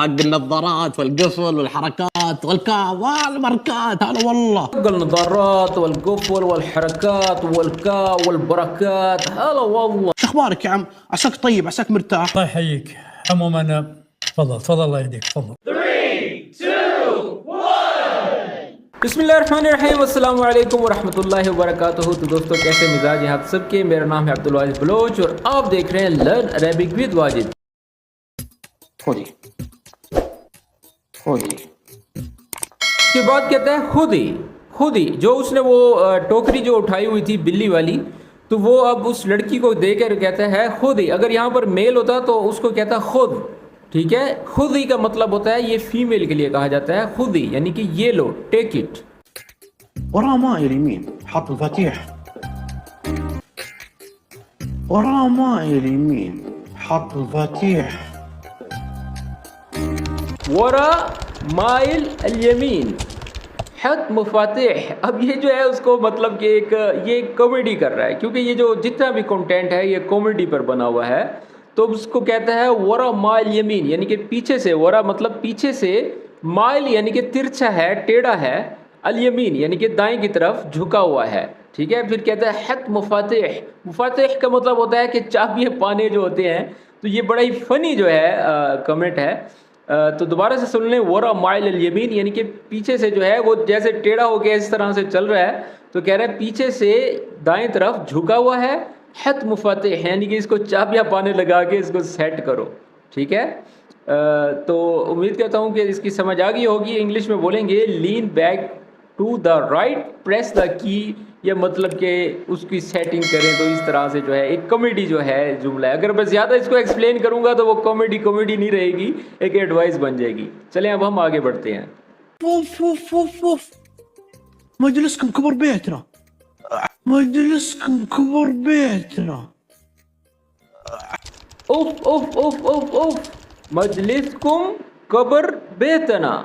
حق النظارات والقفل والحركات والكاب والماركات. هلا والله. حق النظارات والقفل والحركات والكا والبركات. هلا والله. شو أخبارك يا عم؟ عساك طيب عساك مرتاح. الله يحييك. عموما تفضل تفضل الله يهديك تفضل. بسم اللہ الرحمن الرحیم السلام علیکم ورحمۃ اللہ وبرکاتہ تو دوستوں کیسے مزاج ہیں آپ سب کے؟ میرا نام ہے عبدالواجد بلوچ اور آپ دیکھ رہے ہیں لرن عربک ود واجد. خذي کے بعد کہتا ہے خود ہی خود ہی جو اس نے وہ ٹوکری جو اٹھائی ہوئی تھی بلی والی تو وہ اب اس لڑکی کو دے کر کہتا ہے خود ہی اگر یہاں پر میل ہوتا تو اس کو کہتا ہے خود ٹھیک ہے؟ خود ہی کا مطلب ہوتا ہے یہ فیمیل کے لیے کہا جاتا ہے خود ہی یعنی کہ یہ لو ٹیک اٹ۔ وراه ماء اليمين حط مفاتيح وراه ماء اليمين حط مفاتيح ورا مائل الیمین۔ حت مفاتح اب یہ جو ہے اس کو مطلب کہ ایک یہ کامیڈی کر رہا ہے، کیونکہ یہ جو جتنا بھی کنٹینٹ ہے، یہ کامیڈی پر بنا ہوا ہے۔ تو اس کو کہتا ہے ورا مائل یمین یعنی کہ پیچھے سے ورا مطلب پیچھے سے۔ مائل یعنی کہ ترچھا ہے، ٹیڑھا ہے۔ الیمین یعنی کہ دائیں کی طرف جھکا ہوا ہے۔ ٹھیک ہے؟ پھر کہتا ہے حت مفاتح مفاتح کا مطلب ہوتا ہے کہ چابیاں پانے جو ہوتے ہیں۔ تو یہ بڑا ہی فنی جو ہے کمنٹ ہے۔ تو دوبارہ سے سن لیں، ورا مائل الیمین یعنی کہ پیچھے سے جو ہے، وہ جیسے ٹیڑھا ہو کے اس طرح سے چل رہا ہے۔ تو کہہ رہا ہے، پیچھے سے دائیں طرف جھکا ہوا ہے، حت مفاتح یعنی کہ اس کو چابیاں پانے لگا کے اس کو سیٹ کرو۔ ٹھیک ہے؟ تو امید کرتا ہوں کہ اس کی سمجھ آ گئی ہوگی، انگلش میں بولیں گے lane back to the right press the key یا مطلب کہ اس کی سیٹنگ کریں تو اس طرح سے جو ہے ایک کامیڈی جو ہے جملہ ہے۔ اگر میں زیادہ اس کو ایکسپلین کروں گا تو وہ کامیڈی کامیڈی نہیں رہے گی ایک ایڈوائس بن جائے گی۔ چلیں اب ہم آگے بڑھتے ہیں۔ اوف اوف اوف اوف مجلسكم كبر بيتنا مجلسكم كبر بيتنا اوف اوف اوف اوف اوف۔ مجلس کم قبر بیتنا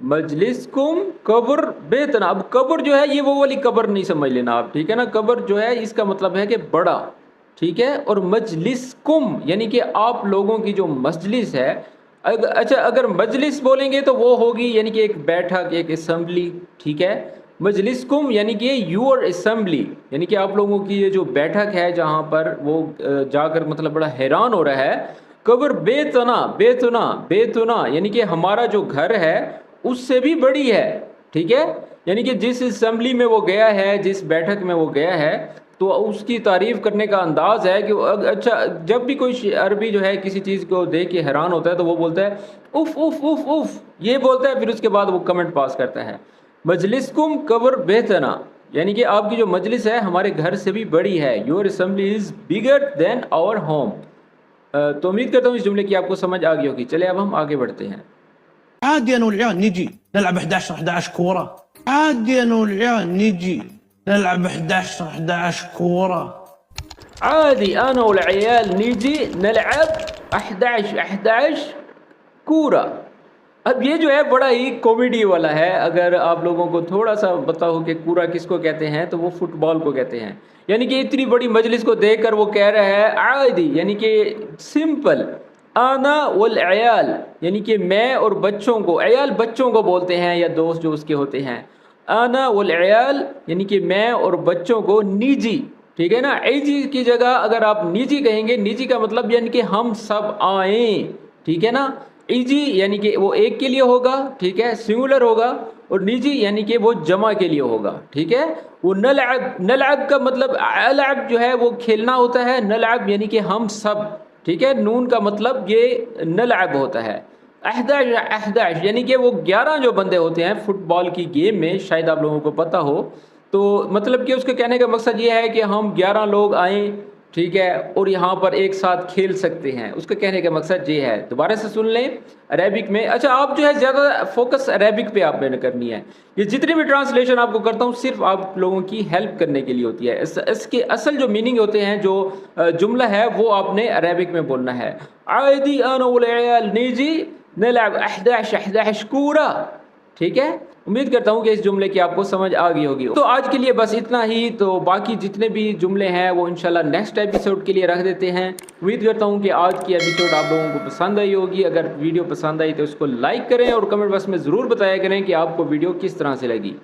مجلس کم قبر بیتنا۔ اب قبر جو ہے، یہ وہ والی قبر نہیں سمجھ لینا آپ، ٹھیک ہے نا؟ قبر جو ہے، اس کا مطلب ہے کہ بڑا، ٹھیک ہے؟ اور مجلس کم یعنی کہ آپ لوگوں کی جو مجلس ہے اچھا اگر مجلس بولیں گے تو وہ ہوگی یعنی کہ ایک بیٹھک، ایک اسمبلی، ٹھیک ہے؟ مجلس کم یعنی کہ یور اسمبلی یعنی کہ آپ لوگوں کی یہ جو بیٹھک ہے جہاں پر وہ جا کر مطلب بڑا حیران ہو رہا ہے۔ قبر بے تنا بے تنا بے تنا یعنی کہ ہمارا جو گھر ہے اس سے بھی بڑی ہے، ٹھیک ہے؟ یعنی کہ جس اسمبلی میں وہ گیا ہے، جس بیٹھک میں وہ گیا ہے، تو اس کی تعریف کرنے کا انداز ہے کہ اچھا جب بھی کوئی عربی جو ہے کسی چیز کو دیکھ کے حیران ہوتا ہے تو وہ بولتا ہے اف اف اف اف یہ بولتا ہے، پھر اس کے بعد وہ کمنٹ پاس کرتا ہے۔ مجلس کم قبر بہتنا یعنی کہ آپ کی جو مجلس ہے ہمارے گھر سے بھی بڑی ہے۔ Your assembly is bigger than our home تو امید کرتا ہوں اس جملے کی آپ کو سمجھ آ گئی ہوگی۔ چلے، اب ہم آگے بڑھتے ہیں۔ عادي انا والعيال نجي نلعب 11 11 كوره عادي انا والعيال نجي نلعب 11 11 كوره عادي انا والعيال نيجي نلعب 11 11 کورا اب یہ جو ہے بڑا ہی کامیڈی والا ہے۔ اگر آپ لوگوں کو تھوڑا سا پتا ہو کہ کورا کس کو کہتے ہیں، تو وہ فٹ بال کو کہتے ہیں۔ یعنی کہ اتنی بڑی مجلس کو دیکھ کر وہ کہہ رہا ہے عادی یعنی کہ سمپل آنا والعیال یعنی کہ میں اور بچوں کو، عیال بچوں کو بولتے ہیں یا دوست جو اس کے ہوتے ہیں۔ آنا والعیال یعنی کہ میں اور بچوں کو نیجی، ٹھیک ہے نا؟ ایجی کی جگہ اگر آپ نیجی کہیں گے، نیجی کا مطلب یعنی کہ ہم سب آئیں، ٹھیک ہے نا؟ ایجی یعنی کہ وہ ایک کے لیے ہوگا، ٹھیک ہے؟ سنگولر ہوگا، اور نیجی یعنی کہ وہ جمع کے لیے ہوگا، ٹھیک ہے؟ وہ نلعب نلعب کا مطلب العب جو ہے وہ کھیلنا ہوتا ہے، نلعب یعنی کہ ہم سب۔ ٹھیک ہے؟ نون کا مطلب یہ نلعب ہوتا ہے۔ احداش احداش یعنی کہ وہ گیارہ جو بندے ہوتے ہیں فٹ بال کی گیم میں، شاید آپ لوگوں کو پتہ ہو، تو مطلب کہ اس کے کہنے کا مقصد یہ ہے کہ ہم گیارہ لوگ آئیں ٹھیک ہے، اور یہاں پر ایک ساتھ کھیل سکتے ہیں۔ اس کا کہنے کا مقصد یہ ہے، دوبارہ سے سن لیں عربک میں۔ اچھا آپ جو ہے زیادہ فوکس عربک پہ آپ نے کرنی ہے۔ یہ جتنی بھی ٹرانسلیشن آپ کو کرتا ہوں، صرف آپ لوگوں کی ہیلپ کرنے کے لیے ہوتی ہے۔ اس اس کے اصل جو میننگ ہوتے ہیں، جو جملہ ہے، وہ آپ نے عربک میں بولنا ہے۔ عادی انا والعيال نيجي نلعب 11 11 كوره ٹھیک ہے؟ امید کرتا ہوں کہ اس جملے کی آپ کو سمجھ آ گئی ہوگی۔ تو آج کے لیے بس اتنا ہی۔ تو باقی جتنے بھی جملے ہیں، وہ انشاءاللہ نیکسٹ ایپیسوڈ کے لیے رکھ دیتے ہیں۔ امید کرتا ہوں کہ آج کی ایپیسوڈ آپ لوگوں کو پسند آئی ہوگی۔ اگر ویڈیو پسند آئی تو اس کو لائک کریں اور کمنٹ باکس میں ضرور بتایا کریں کہ آپ کو ویڈیو کس طرح سے لگی۔